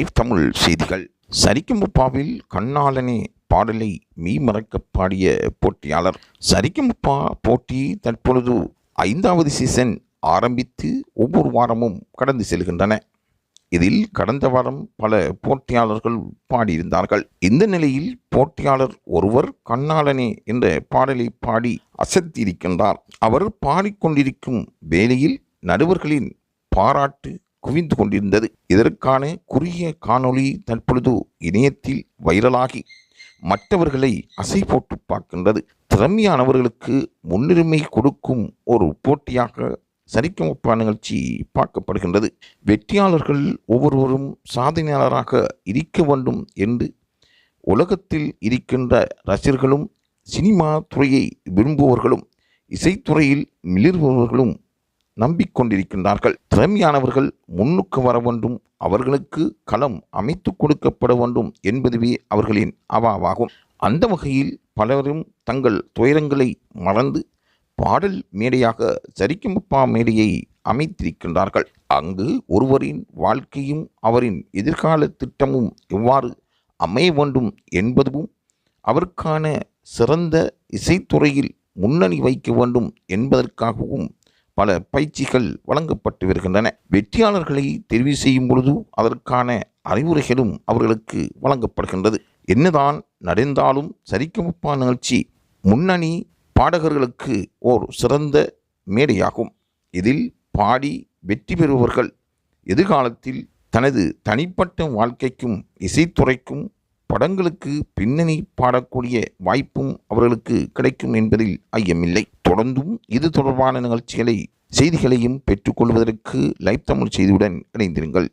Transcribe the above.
Live Tamil செய்திகள். சரிக்குமுப்பாவில் கண்ணாளனே பாடலை மீமறக்க பாடிய போட்டியாளர். சரிக்குமுப்பா போட்டி தற்பொழுது ஐந்தாவது சீசன் ஆரம்பித்து ஒவ்வொரு வாரமும் கடந்து செல்கின்றன. இதில் கடந்த வாரம் பல போட்டியாளர்கள் பாடியிருந்தார்கள். இந்த நிலையில் போட்டியாளர் ஒருவர் கண்ணாளனே என்ற பாடலை பாடி அசத்தியிருக்கின்றார். அவர் பாடிக்கொண்டிருக்கும் வேளையில் நடுவர்களின் பாராட்டு குவிந்து கொண்டிருந்தது. இதற்கான குறுகிய காணொளி தற்பொழுது இணையத்தில் வைரலாகி மற்றவர்களை அசை போட்டு பார்க்கின்றது. திறமையானவர்களுக்கு முன்னுரிமை கொடுக்கும் ஒரு போட்டியாக சரிக்கமப்பா நிகழ்ச்சி பார்க்கப்படுகின்றது. வெற்றியாளர்கள் ஒவ்வொருவரும் சாதனையாளராக இருக்க வேண்டும் என்று உலகத்தில் இருக்கின்ற ரசிகர்களும் சினிமா துறையை விரும்புபவர்களும் இசைத்துறையில் மிளிர்பவர்களும் நம்பிக்கொண்டிருக்கின்றார்கள். திறமையானவர்கள் முன்னுக்கு வர வேண்டும் அவர்களுக்கு களம் அமைத்து கொடுக்கப்பட வேண்டும் என்பதுவே அவர்களின் அவாவாகும். அந்த வகையில் பலரும் தங்கள் துயரங்களை மறந்து பாடல் மேடையாக சரிக்கமப்பா மேடையை அமைத்திருக்கின்றார்கள். அங்கு ஒருவரின் வாழ்க்கையும் அவரின் எதிர்கால திட்டமும் எவ்வாறு அமைய வேண்டும் என்பதும் அவருக்கான சிறந்த இசைத்துறையில் முன்னணி வைக்க வேண்டும் என்பதற்காகவும் பல பயிற்சிகள் வழங்கப்பட்டு வருகின்றன. வெற்றியாளர்களை தெரிவு செய்யும் பொழுது அதற்கான அறிவுரைகளும் அவர்களுக்கு வழங்கப்படுகின்றது. என்னதான் நடந்தாலும் சரிக்கமப்பா நிகழ்ச்சி முன்னணி பாடகர்களுக்கு ஓர் சிறந்த மேடையாகும். இதில் பாடி வெற்றி பெறுபவர்கள் எதிர்காலத்தில் தனது தனிப்பட்ட வாழ்க்கைக்கும் இசைத்துறைக்கும் படங்களுக்கு பின்னணி பாடக்கூடிய வாய்ப்பும் அவர்களுக்கு கிடைக்கும் என்பதில் ஐயமில்லை. தொடர்ந்தும் இது தொடர்பான நிகழ்ச்சிகளை செய்திகளையும் பெற்றுக்கொள்வதற்கு லைவ் தமிழ் செய்தியுடன் இணைந்திருங்கள்.